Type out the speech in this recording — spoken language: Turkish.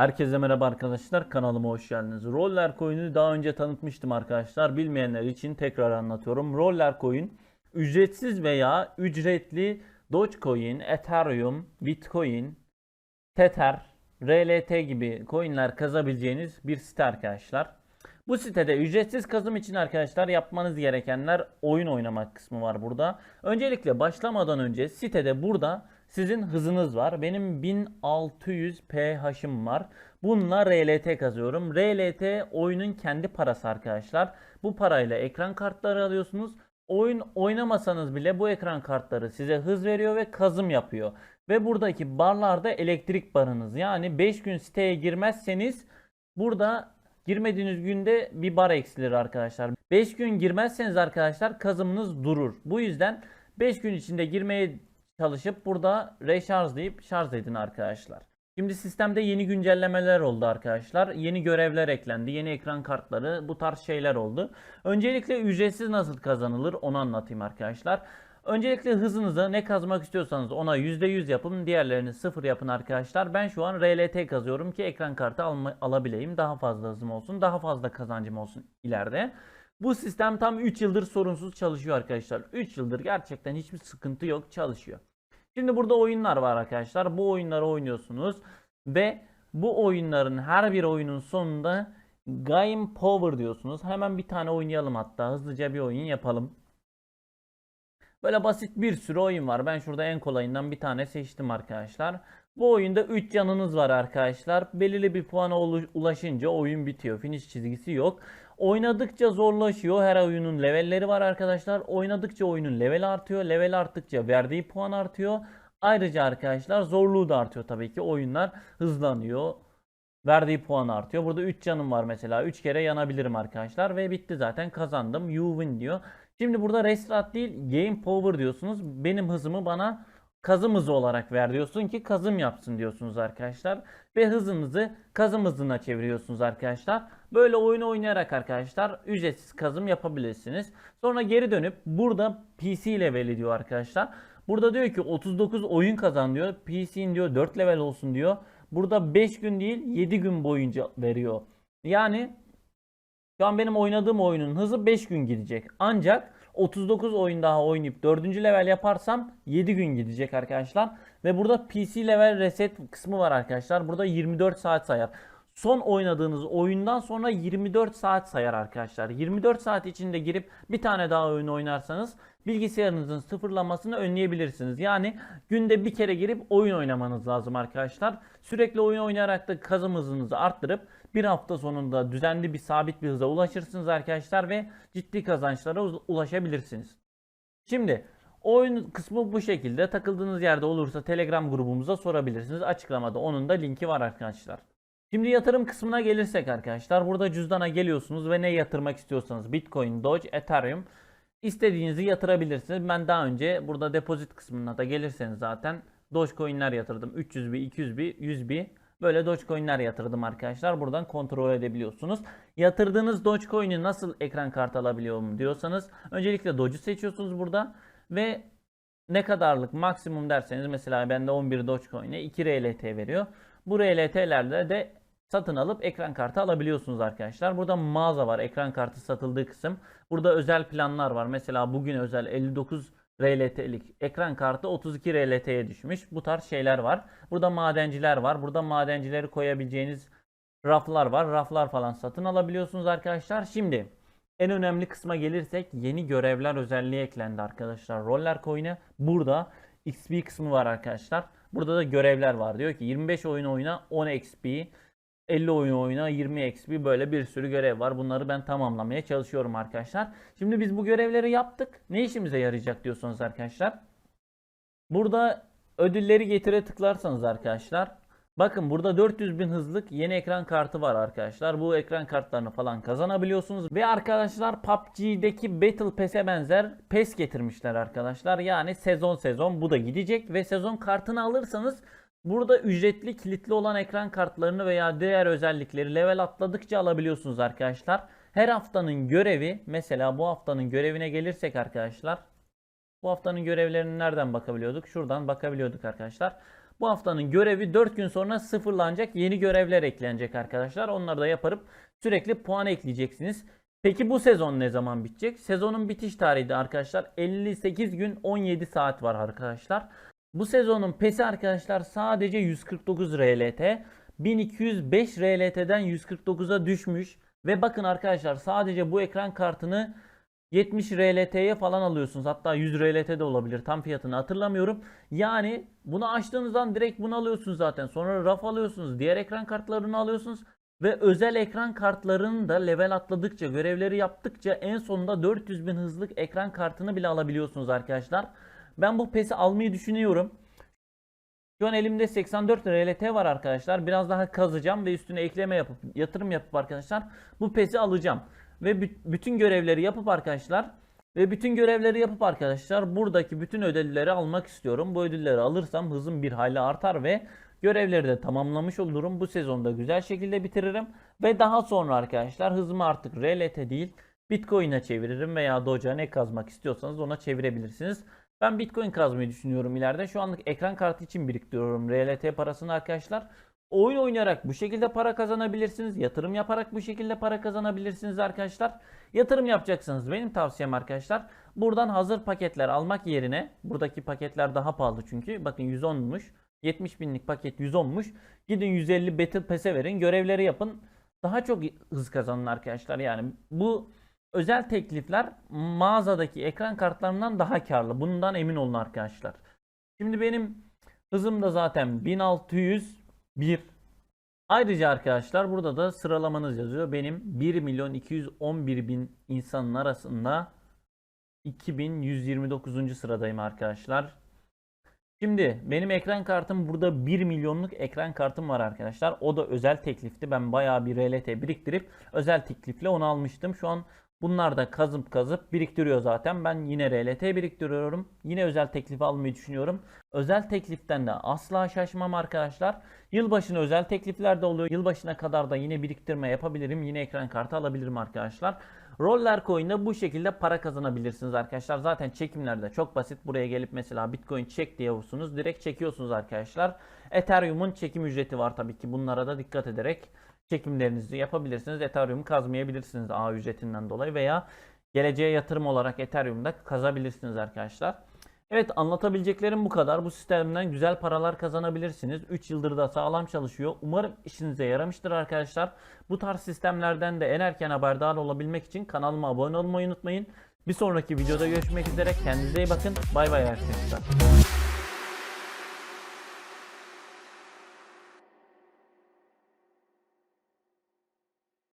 Herkese merhaba arkadaşlar kanalıma hoş geldiniz. Roller Coin'i daha önce tanıtmıştım arkadaşlar. Bilmeyenler için tekrar anlatıyorum. Roller Coin ücretsiz veya ücretli Dogecoin, Ethereum, Bitcoin, Tether, RLT gibi coinler kazabileceğiniz bir site arkadaşlar. Bu sitede ücretsiz kazım için arkadaşlar yapmanız gerekenler oyun oynamak kısmı var burada. Öncelikle başlamadan önce sitede burada sizin hızınız var. Benim 1600 PH'ım var. Bununla RLT kazıyorum. RLT oyunun kendi parası arkadaşlar. Bu parayla ekran kartları alıyorsunuz. Oyun oynamasanız bile bu ekran kartları size hız veriyor ve kazım yapıyor. Ve buradaki barlarda elektrik barınız. Yani 5 gün siteye girmezseniz burada girmediğiniz günde bir bar eksilir arkadaşlar. 5 gün girmezseniz arkadaşlar kazımınız durur. Bu yüzden 5 gün içinde girmeye çalışıp burada rechargelayıp şarj edin arkadaşlar. Şimdi sistemde yeni güncellemeler oldu arkadaşlar. Yeni görevler eklendi. Yeni ekran kartları bu tarz şeyler oldu. Öncelikle ücretsiz nasıl kazanılır onu anlatayım arkadaşlar. Öncelikle hızınızı ne kazmak istiyorsanız ona %100 yapın. Diğerlerini sıfır yapın arkadaşlar. Ben şu an RLT kazıyorum ki ekran kartı alma, alabileyim. Daha fazla hızım olsun. Daha fazla kazancım olsun ileride. Bu sistem tam 3 yıldır sorunsuz çalışıyor arkadaşlar. 3 yıldır gerçekten hiçbir sıkıntı yok çalışıyor. Şimdi burada oyunlar var arkadaşlar. Bu oyunları oynuyorsunuz ve bu oyunların her bir oyunun sonunda Game Power diyorsunuz. Hemen bir tane oynayalım hatta. Hızlıca bir oyun yapalım. Böyle basit bir sürü oyun var. Ben şurada en kolayından bir tane seçtim arkadaşlar. Bu oyunda 3 canınız var arkadaşlar. Belirli bir puana ulaşınca oyun bitiyor. Finish çizgisi yok. Oynadıkça zorlaşıyor. Her oyunun levelleri var arkadaşlar. Oynadıkça oyunun level artıyor. Level arttıkça verdiği puan artıyor. Ayrıca arkadaşlar zorluğu da artıyor tabii ki. Oyunlar hızlanıyor. Verdiği puan artıyor. Burada 3 canım var mesela. 3 kere yanabilirim arkadaşlar. Ve bitti zaten kazandım. You win diyor. Şimdi burada restart değil game power diyorsunuz. Benim hızımı bana kazım hızı olarak ver diyorsun ki kazım yapsın diyorsunuz arkadaşlar. Ve hızınızı kazım hızına çeviriyorsunuz arkadaşlar. Böyle oyun oynayarak arkadaşlar ücretsiz kazım yapabilirsiniz. Sonra geri dönüp burada PC leveli diyor arkadaşlar. Burada diyor ki 39 oyun kazan diyor. PC'in diyor 4 level olsun diyor. Burada 5 gün değil 7 gün boyunca veriyor. Yani şu an benim oynadığım oyunun hızı 5 gün gidecek. Ancak 39 oyun daha oynayıp 4. level yaparsam 7 gün gidecek arkadaşlar. Ve burada PC level reset kısmı var arkadaşlar. Burada 24 saat sayar. Son oynadığınız oyundan sonra 24 saat sayar arkadaşlar. 24 saat içinde girip bir tane daha oyun oynarsanız bilgisayarınızın sıfırlamasını önleyebilirsiniz. Yani günde bir kere girip oyun oynamanız lazım arkadaşlar. Sürekli oyun oynayarak da kazım hızınızı arttırıp bir hafta sonunda düzenli bir sabit bir hıza ulaşırsınız arkadaşlar ve ciddi kazançlara ulaşabilirsiniz. Şimdi oyun kısmı bu şekilde. Takıldığınız yerde olursa Telegram grubumuza sorabilirsiniz. Açıklamada onun da linki var arkadaşlar. Şimdi yatırım kısmına gelirsek arkadaşlar burada cüzdana geliyorsunuz ve ne yatırmak istiyorsanız Bitcoin, Doge, Ethereum istediğinizi yatırabilirsiniz. Ben daha önce burada depozit kısmına da gelirseniz zaten Dogecoin'ler yatırdım. 300 bi, 200 bi, 100 bi böyle Dogecoin'ler yatırdım arkadaşlar. Buradan kontrol edebiliyorsunuz. Yatırdığınız Dogecoin'i nasıl ekran kartı alabiliyorum diyorsanız öncelikle Doge'u seçiyorsunuz burada ve ne kadarlık maksimum derseniz mesela bende 11 Dogecoin'e 2 RLT veriyor. Bu RLT'lerle de satın alıp ekran kartı alabiliyorsunuz arkadaşlar. Burada mağaza var. Ekran kartı satıldığı kısım. Burada özel planlar var. Mesela bugün özel 59 RLT'lik ekran kartı 32 RLT'ye düşmüş. Bu tarz şeyler var. Burada madenciler var. Burada madencileri koyabileceğiniz raflar var. Raflar falan satın alabiliyorsunuz arkadaşlar. Şimdi en önemli kısma gelirsek yeni görevler özelliği eklendi arkadaşlar. Roller Coin'e burada XP kısmı var arkadaşlar. Burada da görevler var. Diyor ki 25 oyun oyna 10 XP, 50 oyun oyna 20 XP böyle bir sürü görev var. Bunları ben tamamlamaya çalışıyorum arkadaşlar. Şimdi biz bu görevleri yaptık. Ne işimize yarayacak diyorsunuz arkadaşlar? Burada ödülleri getire tıklarsanız arkadaşlar Bakın burada 400 bin hızlık yeni ekran kartı var arkadaşlar. Bu ekran kartlarını falan kazanabiliyorsunuz. Ve arkadaşlar PUBG'deki Battle Pass'e benzer PES getirmişler arkadaşlar. Yani sezon sezon bu da gidecek. Ve sezon kartını alırsanız burada ücretli kilitli olan ekran kartlarını veya diğer özellikleri level atladıkça alabiliyorsunuz arkadaşlar. Her haftanın görevi mesela bu haftanın görevine gelirsek arkadaşlar. Bu haftanın görevlerini nereden bakabiliyorduk? Şuradan bakabiliyorduk arkadaşlar. Bu haftanın görevi 4 gün sonra sıfırlanacak. Yeni görevler eklenecek arkadaşlar. Onları da yaparıp sürekli puan ekleyeceksiniz. Peki bu sezon ne zaman bitecek? Sezonun bitiş tarihi de arkadaşlar 58 gün 17 saat var arkadaşlar. Bu sezonun PES'i arkadaşlar sadece 149 RLT. 1205 RLT'den 149'a düşmüş. Ve bakın arkadaşlar sadece bu ekran kartını 70 RLT'ye falan alıyorsunuz. Hatta 100 RLT de olabilir. Tam fiyatını hatırlamıyorum. Yani bunu açtığınızdan direkt bunu alıyorsunuz zaten. Sonra raf alıyorsunuz. Diğer ekran kartlarını alıyorsunuz. Ve özel ekran kartlarını da level atladıkça, görevleri yaptıkça en sonunda 400 bin hızlık ekran kartını bile alabiliyorsunuz arkadaşlar. Ben bu PES'i almayı düşünüyorum. Şu an elimde 84 RLT var arkadaşlar. Biraz daha kazacağım ve üstüne ekleme yapıp yatırım yapıp arkadaşlar bu PES'i alacağım. Ve bü- bütün görevleri yapıp arkadaşlar ve bütün görevleri yapıp arkadaşlar buradaki bütün ödülleri almak istiyorum. Bu ödülleri alırsam hızım bir hayli artar ve görevleri de tamamlamış olurum. Bu sezonda güzel şekilde bitiririm. Ve daha sonra arkadaşlar hızımı artık RLT değil Bitcoin'e çeviririm veya Doge'a ne kazmak istiyorsanız ona çevirebilirsiniz. Ben Bitcoin kazmayı düşünüyorum ileride. Şu anlık ekran kartı için biriktiriyorum RLT parasını arkadaşlar. Oyun oynayarak bu şekilde para kazanabilirsiniz. Yatırım yaparak bu şekilde para kazanabilirsiniz arkadaşlar. Yatırım yapacaksınız. Benim tavsiyem arkadaşlar. Buradan hazır paketler almak yerine buradaki paketler daha pahalı çünkü. Bakın 110'muş. 70 binlik paket 110'muş. Gidin 150 Battle Pass'e verin. Görevleri yapın. Daha çok hız kazanın arkadaşlar. Yani bu özel teklifler mağazadaki ekran kartlarından daha karlı. Bundan emin olun arkadaşlar. Şimdi benim hızım da zaten 1601. Ayrıca arkadaşlar burada da sıralamanız yazıyor. Benim 1 milyon 211 bin insanın arasında 2129. sıradayım arkadaşlar. Şimdi benim ekran kartım burada 1 milyonluk ekran kartım var arkadaşlar. O da özel teklifti. Ben bayağı bir RLT biriktirip özel teklifle onu almıştım. Şu an bunlar da kazıp kazıp biriktiriyor zaten. Ben yine RLT biriktiriyorum. Yine özel teklifi almayı düşünüyorum. Özel tekliften de asla şaşmam arkadaşlar. Yılbaşına özel teklifler de oluyor. Yılbaşına kadar da yine biriktirme yapabilirim. Yine ekran kartı alabilirim arkadaşlar. Roller Coin'de bu şekilde para kazanabilirsiniz arkadaşlar. Zaten çekimlerde çok basit. Buraya gelip mesela Bitcoin çek diye vursunuz. Direkt çekiyorsunuz arkadaşlar. Ethereum'un çekim ücreti var tabii ki. Bunlara da dikkat ederek çekimlerinizi yapabilirsiniz. Ethereum'u kazmayabilirsiniz ağ ücretinden dolayı veya geleceğe yatırım olarak Ethereum'da kazabilirsiniz arkadaşlar. Evet anlatabileceklerim bu kadar. Bu sistemden güzel paralar kazanabilirsiniz. 3 yıldır da sağlam çalışıyor. Umarım işinize yaramıştır arkadaşlar. Bu tarz sistemlerden de en erken haberdar olabilmek için kanalıma abone olmayı unutmayın. Bir sonraki videoda görüşmek üzere. Kendinize iyi bakın. Bay bay arkadaşlar.